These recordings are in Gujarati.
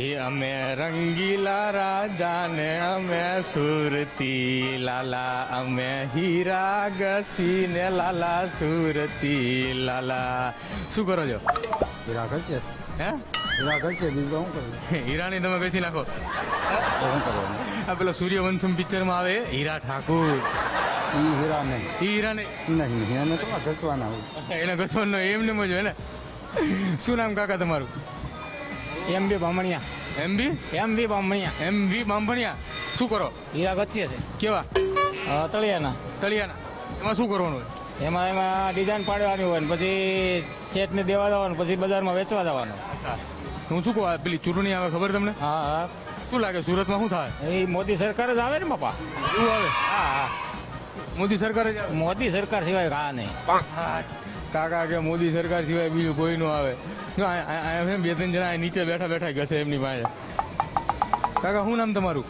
એ અમે રંગીલા રાજા ને અમે સુરતી લાલા અમે હીરા ઘસી ને લાલા સુરતી લાલા. શું કરો છો? હીરા ઘસે હે? હીરા ઘસે બીજું શું કરું? હીરાની તમે ઘસી નાખો. શું કરવાનું? આ પેલો સૂર્યવંશમ પિક્ચરમાં આવે હીરા ઠાકુર. ઈ હીરા નહીં. ઈ હીરા નહીં. નહીં એને તો ઘસવાના હોય. એને ઘસવાનો એમને મજો હે ને. શું નામ કાકા તમારું? એમ બી બામણિયા. એમ બી એમ બી બામણિયા. એમ વી બાંભણિયા શું કરો? હીરા ગચ્ચીએ છે. કેવા? તળિયાના. તળિયાના. એમાં શું કરવાનું હોય? એમાં એમાં ડિઝાઇન પાડવાની હોય ને પછી સેટને દેવા જવાનું પછી બજારમાં વેચવા જવાનું. હું. શું કહું? આ પેલી ચૂંટણી આવે ખબર તમને? હા હા. શું લાગે સુરતમાં શું થાય? એ મોદી સરકાર જ આવે ને બાપા. એવું આવે? હા હા. મોદી સરકાર જ મોદી સરકાર સિવાય હા નહીં. હા. કાકા કે મોદી સરકાર સિવાય બીજું કોઈ નું આવે. એમ બે ત્રણ જણા નીચે બેઠા બેઠા ઘસે એમની પાસે. કાકા શું નામ તમારું?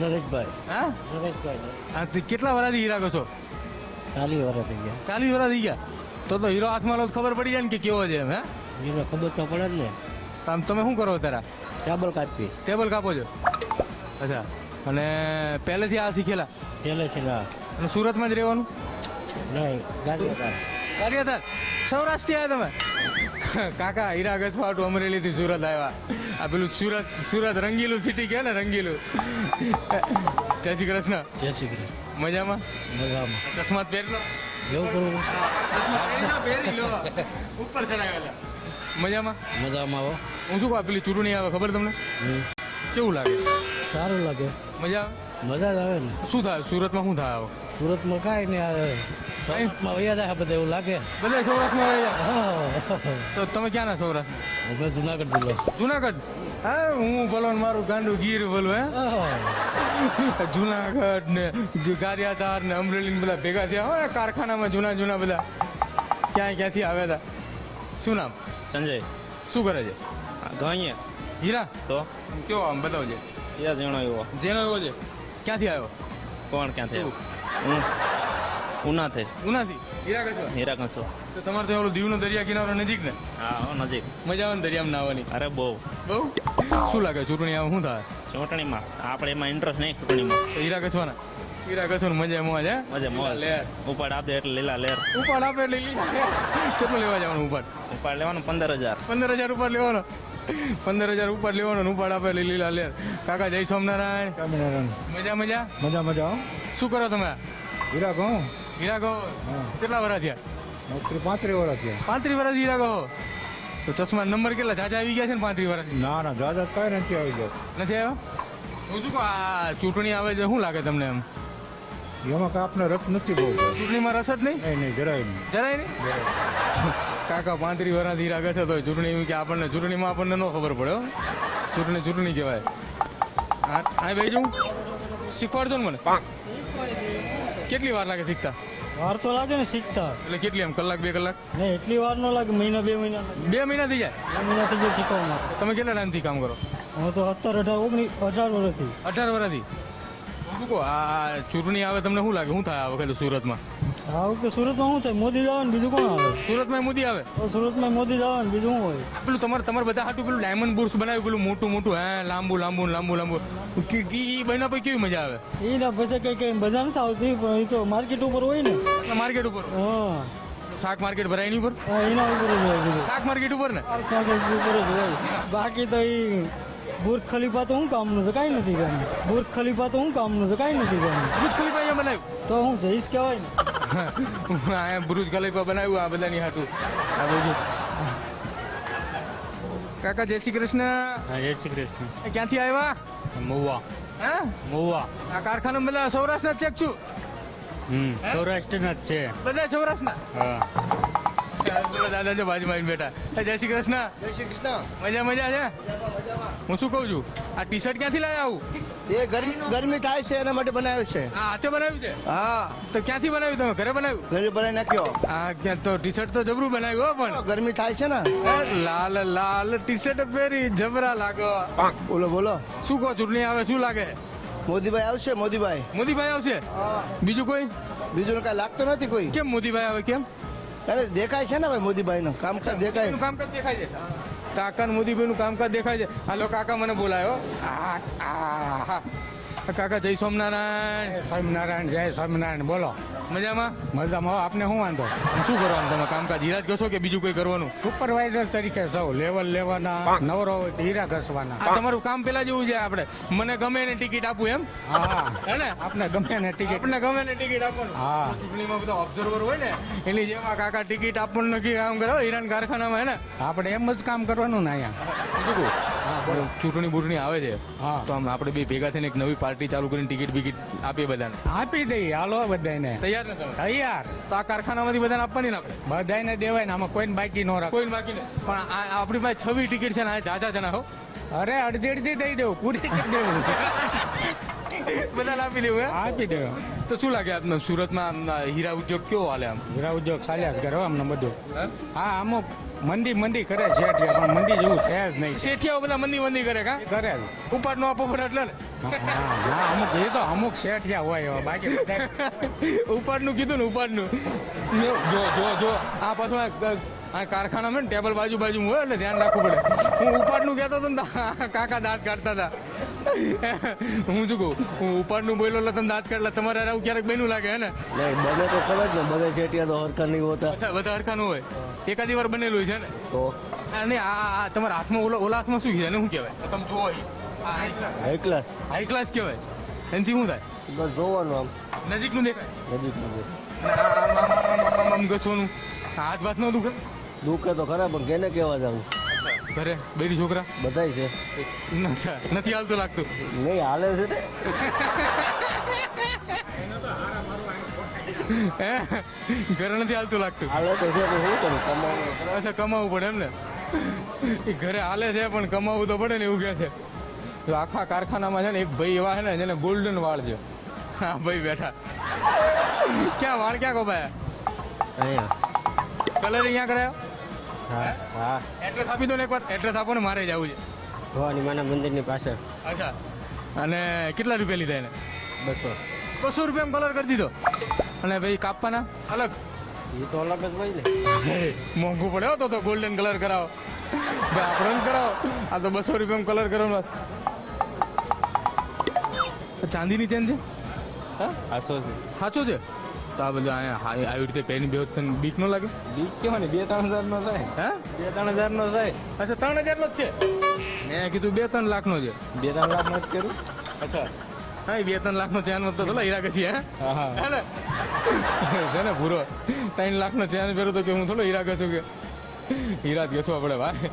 નરેશભાઈ. હા? નરેશભાઈ આ કેટલા વર્ષથી હીરા કહો છો ચાલીસ વર્ષ થઈ ગયા. ચાલીસ વર્ષ થઈ ગયા? તો તો હીરો હાથમાં લો ખબર પડી જાય ને કે કેવો છે એમ હે? હીરો ખબર તો પડે ને. આમ તમે શું કરો તારા ટેબલ કાપી ટેબલ કાપો છો? અચ્છા. અને પહેલેથી આ શીખેલા? પહેલેથી ના. અને સુરતમાં જ રહેવાનું? નહીં ગાડી કાર્યતર સૌરાષ્ટ્રથી આવ્યા તમે? કાકા હીરા ગજવાટું અમરેલીથી સુરત આવ્યા. આ પેલું સુરત સુરત રંગીલું સિટી કહે ને રંગીલું. જય શ્રી કૃષ્ણ. જય શ્રી કૃષ્ણ. મજામાં? મજામાં. ચશ્મા જ પહેરી એવું કરવું પહેરી લો, ઉપર ચડાવેલા મજામાં? મજામાં આવો હું શું કહું પેલી ચૂંટણી આવે ખબર તમને? કેવું લાગે? સારું લાગે. મજા મજા જ આવે ને. શું થાય? સુરતમાં શું થાય આવો? સુરતમાં કાંઈ નહીં આવે. સાઉથમાં વયા જાય બધા એવું લાગે? બધા સૌરાષ્ટ્રમાં રહી તો તમે ક્યાંના સૌરાષ્ટ્ર? અમે જુનાગઢ જિલ્લો. જુનાગઢ? હા હું ભલો ને મારું ગાંડું ગીર બોલું હે? જુનાગઢ ને ગારિયાધાર ને અમરેલી ને બધા ભેગા થયા હોય કારખાનામાં જૂના જૂના બધા ક્યાંય ક્યાંથી આવ્યા હતા? શું નામ? સંજય. શું કરે છે? ગણીએ હીરા? તો? કેવો આમ બતાવજે યા જણો એવો જેનો એવો છે? ક્યાંથી આવ્યો? કોણ ક્યાંથી હું. ઉના થઈ ઉનાથી? હીરાકસવા હીરાકસવા હીરા તો તમારે તો ઓલો દીવનો દરિયા કિનારો નજીક ને? હા નજીક. મજા આવે ને દરિયામાં નાહવાની? અરે બહુ. બહુ? શું લાગે? ચૂંટણી આવે શું થાય? ચૂંટણીમાં. આપણે એમાં ઇન્ટરેસ્ટ નહીં ચૂંટણીમાં. તો હીરા કચવાના હીરા કચવાનું મજા? મોજ હે મજા. ઉપાડ આપે એટલે લીલા લેર. ઉપાડ આપે એટલે કેટલું લેવા જવાનું ઉપાડ? ઉપાડ લેવાનું પંદર હજાર. પંદર હજાર ઉપાડ લેવાનો. પંદર હજાર ઉપર લેવાનો ઉપાડ આપે લીલા લેર. કાકા જય સોમનારાયણ મજા મજા? મજા મજા હો. શું કરો તમે? હીરા ઘઉં હીરા કહો કેટલા વર્ષ થયા? નોકરી પાંત્રીસ વર્ષ થયા. પાંત્રીસ વર્ષ હીરા કહો તો ચશ્મા નંબર કેટલા? જાજા આવી ગયા છે ને પાંત્રીસ વર્ષ ના ના જાજા કઈ નથી આવી ગયો. નથી આવ્યો? હું શું આ ચૂંટણી આવે છે શું લાગે તમને એમ? એમાં કાંઈ આપને રસ નથી બહુ. ચૂંટણીમાં રસ જ નહીં? નહીં નહીં જરાય નહીં. જરાય નહીં? કાકા પાંત્રીસ વર્ષ હીરા છે તો ચૂંટણી કે આપણને ચૂંટણીમાં આપણને ન ખબર પડે હો. ચૂંટણી ચૂંટણી કહેવાય. આ આ ભાઈ જવું શીખવાડજો ને મને. કેટલી વાર લાગે શીખતા? વાર તો લાગે ને શીખતા એટલે કેટલી એમ? કલાક બે કલાક? નહીં એટલી વાર ન લાગે મહિના બે મહિના બે મહિના થઈ જાય? બે મહિના થઈ જાય શીખવામાં. તમે કેટલા ટાઈમથી કામ કરો? હું તો સત્તર અઢાર ઓગણીસ અઢાર વર્ષથી. અઢાર વર્ષથી? હું શું આ ચૂંટણી આવે તમને શું લાગે? શું થાય આ વખતે સુરતમાં? આ વખતે સુરતમાં શું થાય? મોદી જવાનું બીજું કોણ આવે? સુરતમાં મોદી આવે? સુરતમાં મોદી જવાનું બીજું શું હોય? પેલું તમારે તમારે બધા હાટું પેલું ડાયમંડ બુર્સ બનાવ્યું પેલું મોટું મોટું હે લાંબુ લાંબુ લાંબુ લાંબુ. એ બન્યા પછી કેવી મજા આવે? એ ના પછી કઈ કઈ મજા નથી આવતી પણ એ તો માર્કેટ ઉપર હોય ને. માર્કેટ ઉપર? હા. શાક માર્કેટ ભરાય એની ઉપર? એના ઉપર શાક માર્કેટ ઉપર ને? માર્કેટ ઉપર જ હોય. બાકી તો એ બુર્જ ખલીફા તો હું કામનું છે કાંઈ નથી કામ. બુર્જ ખલીફા તો શું કામનું છે કાંઈ નથી કામ. બુર્જ ખલીફા અહીંયા બનાવ્યું? તો હું જઈશ કહેવાય ને. અહીંયા બુર્જ ખલીફા બનાવ્યું આ બધાની હાટું. આ બધું. કાકા જય શ્રી કૃષ્ણ. હા જય શ્રી કૃષ્ણ. એ ક્યાંથી આવ્યા? મહુવા. હે? મહુવા. આ કારખાના બધા સૌરાષ્ટ્રના ચેક છું. હમ સૌરાષ્ટ્રના જ છે. બધા સૌરાષ્ટ્રના? હા. દાદા છે બાજુમાં આવીને બેઠા. જય શ્રી કૃષ્ણ. જય શ્રી કૃષ્ણ. મજા મજા છે? હું શું કહું છું? આ ટી શર્ટ ક્યાંથી લાવ્યા આવું? એ ગરમી ગરમી થાય છે એના માટે બનાવ્યું છે. હા હાથે બનાવ્યું છે? હા. તો ક્યાંથી બનાવ્યું? તમે ઘરે બનાવ્યું? ઘરે બનાવી નાખ્યો. હા ક્યાં તો ટી શર્ટ તો જબરું બનાવ્યું હો પણ. ગરમી થાય છે ને. લાલ લાલ ટી શર્ટ પહેરી જબરા લાગો. બોલો બોલો. શું કહો ચૂંટણી આવે શું લાગે? મોદીભાઈ આવશે મોદીભાઈ. મોદીભાઈ આવશે? બીજું કોઈ? બીજું કઈ લાગતું નથી કોઈ. કેમ મોદીભાઈ આવે કેમ? અરે દેખાય છે ને ભાઈ મોદીભાઈનું? કામકાજ દેખાય. કામકાજ કામ દેખાય છે? કાકા મોદીભાઈનું કામકાજ દેખાય છે? હાલો કાકા મને બોલાયો. આ, આ. કાકા જય સોમનારાયણ સ્વામિનારાયણ જય સ્વામિનારાયણ બોલો. મજામાં? મજામાં આપને શું વાંધો? શું કરવાનું તમે કામકાજ? હીરા જ ઘસો કે બીજું કોઈ કરવાનું? સુપરવાઇઝર તરીકે સૌ લેવલ લેવાના નવરો હોય તો હીરા ઘસવાના. તમારું કામ પેલા જેવું છે આપણે. મને ગમે એને ટિકિટ આપું એમ. હા હે. ને? આપને ગમે ને ટિકિટ આપણને ગમે ને ટિકિટ આપવાનું. હા. ચૂંટણીમાં બધા ઓબ્ઝર્વર હોય ને એની જેમ કાકા ટિકિટ આપવાનું નક્કી કામ કરો હીરાન કારખાનામાં હે ને? આપણે એમ જ કામ કરવાનું ને અહીંયા. ચૂંટણી બૂંટણી આવે છે. તો આમ આપણે બે ભેગા થઈને એક નવી પાર્ટી ચાલુ કરીને ટિકિટ બિકિટ આપીએ બધાને. આપી દઈએ હાલો બધાને તૈયાર ને તૈયાર. તો આ કારખાનામાંથી બધાને આપવાની ને આપણે? બધાને દેવાય ને આમાં કોઈને બાકી ન રાખે. કોઈ બાકી નહીં. પણ આપણી પાસે છવી ટિકિટ છે ને આ જાજા જણા હો. અરે અડધી અડધી દઈ દેવું પૂરી કરી દેવું. બધાને આપી દેવું આપી દેવું. તો શું લાગે આપને? સુરતમાં આમ હીરા ઉદ્યોગ કેવો હાલે આમ? હીરા ઉદ્યોગ ચાલ્યા કરો અમને બધું. હા અમુક મંદી મંદી કરે છે પણ મંદી જેવું છે જ નહીં. શેઠિયાઓ બધા મંદી મંદી કરે કા? કરે જ. ઉપાડ નો આપવો પડે એટલે. હા, અમુક એ તો અમુક શેઠિયા હોય બાકી બધા ઉપાડનું કીધું ને ઉપાડનું. જો જો જો આ પાછું આ કારખાના આ કારખાનામાં ને ટેબલ બાજુ બાજુ હોય એટલે ધ્યાન રાખવું પડે. હું ઉપાડનું કહેતો હતો ને કાકા દાંત કાઢતા હતા. હું શું કહું? હું ઉપાડનું બોલ્યો એટલે તમે દાંત કાઢલા. તમારે આવું ક્યારેક બન્યું લાગે હે ને? નહીં બને તો ખબર જ ને બધે છેટિયા તો હરખા નહીં હોતા. અચ્છા બધા હરખાનું હોય. એકાદી વાર બનેલું છે ને? તો? અને આ તમારા હાથમાં ઓલા ઓલા હાથમાં શું છે એને શું કહેવાય? તમે જુઓ. હાઈ ક્લાસ હાઈ ક્લાસ કહેવાય. એનાથી શું થાય? બસ જોવાનું આમ. નજીકનું દેખાય. નજીક નજીક અને આમ- ગચવાનું હાથ વાત ન દુખે? દુખે તો ખરા પણ કેને કહેવા જાવું ઘરે? બેરી છોકરા? બધાય છે. નથી હાલતું લાગતું? નહીં હાલે છે ને ઘરે નથી હાલતું લાગતું? હાલે તો છે તો શું કરું? કમાવાનું અચ્છા કમાવું પડે એમ ને એ ઘરે હાલે છે પણ કમાવું તો પડે ને એવું કહે છે. જો આખા કારખાનામાં છે ને એક ભાઈ એવા છે ને જેને ગોલ્ડન વાળ છે. હા ભાઈ બેઠા. ક્યાં વાળ ક્યાં કોપાયા કલર અહીંયા કરાયો? હા હા. એડ્રેસ આપી દો ને એકવાર. એડ્રેસ આપો ને મારે જવું છે. ભવાની માના મંદિરની પાછળ. અચ્છા. અને કેટલા રૂપિયા લીધા એને? બસો. બસો રૂપિયામાં કલર કરી દીધો. અને ભાઈ કાપવાના? અલગ. એ તો અલગ જ હોય ને. મોંઘું પડે તો તો ગોલ્ડન કલર કરાવો. ભાઈ આપણે કરાવો. આ તો બસો રૂપિયામાં કલર કરવાનો ચાંદીની ચેન છે? હા આસો સાચો છે? તો આ બધું અહીંયા હા- આવી રીતે પહેરી બે તને બીક ન લાગે બીક કેવા ને બે ત્રણ હજાર નો થાય હે બે ત્રણ હજાર નો થાય અચ્છા ત્રણ હજારનો જ છે મેં કીધું બે ત્રણ લાખનો છે બે ત્રણ લાખ નો જ કરું અચ્છા હા એ બે ત્રણ લાખનો ચેન તો થોડા હીરા કસી હે હા હા હે ને છે ને પૂરો ત્રણ લાખનો ચેન પહેરો તો કે હું થોડો હીરા ઘસું કે હીરા જ ઘસવા પડે ભાઈ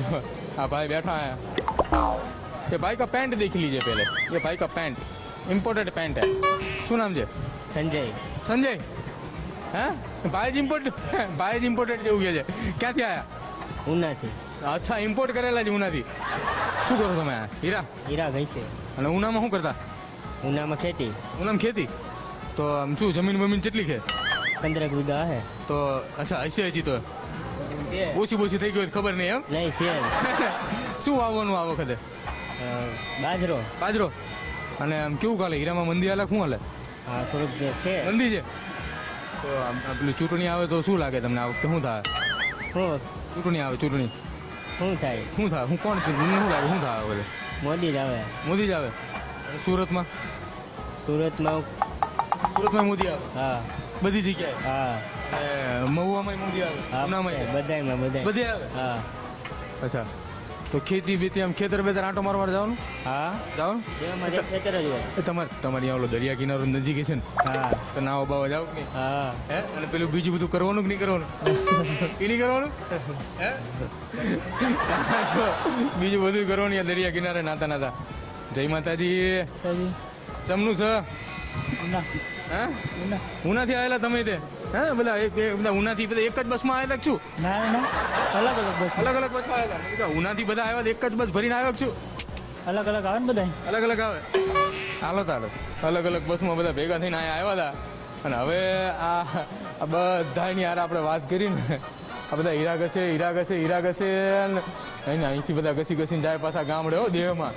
જો, આ ભાઈ बैठा है ये भाई का पैंट देख लीजिए पहले ये भाई का पैंट इम्पोर्टेड पैंट है શું નામ છે સંજય. સંજય? હે? ભાઈ જ ઇમ્પોર્ટ ભાઈ જ ઇમ્પોર્ટેડ જેવું કહે છે. ક્યાંથી આયા? ઉનાથી. અચ્છા ઇમ્પોર્ટ કરેલા જ ઉનાથી. શું કરો તમે હીરા? હીરા ગઈ છે અને ઉનામાં શું કરતા? ઉનામાં ખેતી. ઉનામાં ખેતી? તો આમ શું જમીન બમીન કેટલી છે? પંદરક વીઘા હે. તો અચ્છા હશે હજી તો. ઓછી બોછી થઈ ગયું ખબર નહીં એમ? નહીં છે. શું વાવવાનું આ વખતે? બાજરો. બાજરો? અને આમ કેવું કાલે? હીરામાં મંદી હાલે શું હાલે હા થોડુંક છે. જલ્દી છે. તો આ પેલી ચૂંટણી આવે તો શું લાગે તમને આ વખતે? શું થાય? હું? ચૂંટણી આવે ચૂંટણી. શું થાય? શું થાય? હું કોણ? ચૂંટણી શું લાગે? શું થાય બધે મોદી જ આવે. મોદી જ આવે? સુરતમાં? સુરતમાં સુરતમાં મોદી આવે? હા. બધી જગ્યાએ? હા. અને મહુવામાં મોદી આવે? ઉનામાં બધાયમાં બધાય. બધે આવે? હા. અચ્છા. તો ખેતી બેતી આમ ખેતર બેતર આંટો મારવા જવાનું? હા. જવાનું? ખેતર જ હોય. તમારે તમારી આ ઓલો દરિયા કિનારો નજીક છે ને? હા. તો નાવા બાવા જાવ કે હા. હે? અને પેલું બીજું બધું કરવાનું કે નહીં કરવાનું? એ નહીં કરવાનું? હે? બીજું બધું કરવાનું આ દરિયા કિનારે નાતા નાતા. જય માતાજી. ચમનું છે? હું? ઉનાથી આવેલા તમે તે? હે બધા એક બધા ઉનાથી બધા એક જ બસમાં આવ્યા છું ના ના. અલગ અલગ બસ અલગ અલગ બસમાં આવ્યા હતા. ઉનાથી બધા આવ્યા એક જ બસ ભરીને આવ્યા છું અલગ અલગ આવે ને બધા અલગ અલગ આવે. હાલો તાલો અલગ અલગ બસમાં બધા ભેગા થઈને અહીંયા આવ્યા હતા. અને હવે આ આ બધાની યાર આપણે વાત કરીને આ બધા હીરા ઘસે હીરા ઘસે હીરા ઘસે અને અહીંથી બધા ઘસી ઘસીને જાય પાછા ગામડે હો દેહમાં.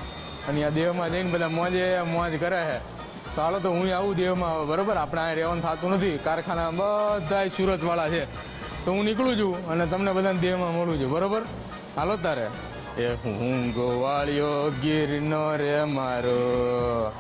અને આ દેહમાં જઈને બધા મોજે મોજ કરે છે. તો હાલો તો હું આવું બરાબર બરોબર? આપણે અહીંયા રહેવાનું થતું નથી. કારખાના બધા સુરતવાળા છે. તો હું નીકળું છું અને તમને બધાને દેહમાં મળું છું, બરાબર? હાલો તારે. એ હું ગોવાળિયો ગીરનો રે મારો.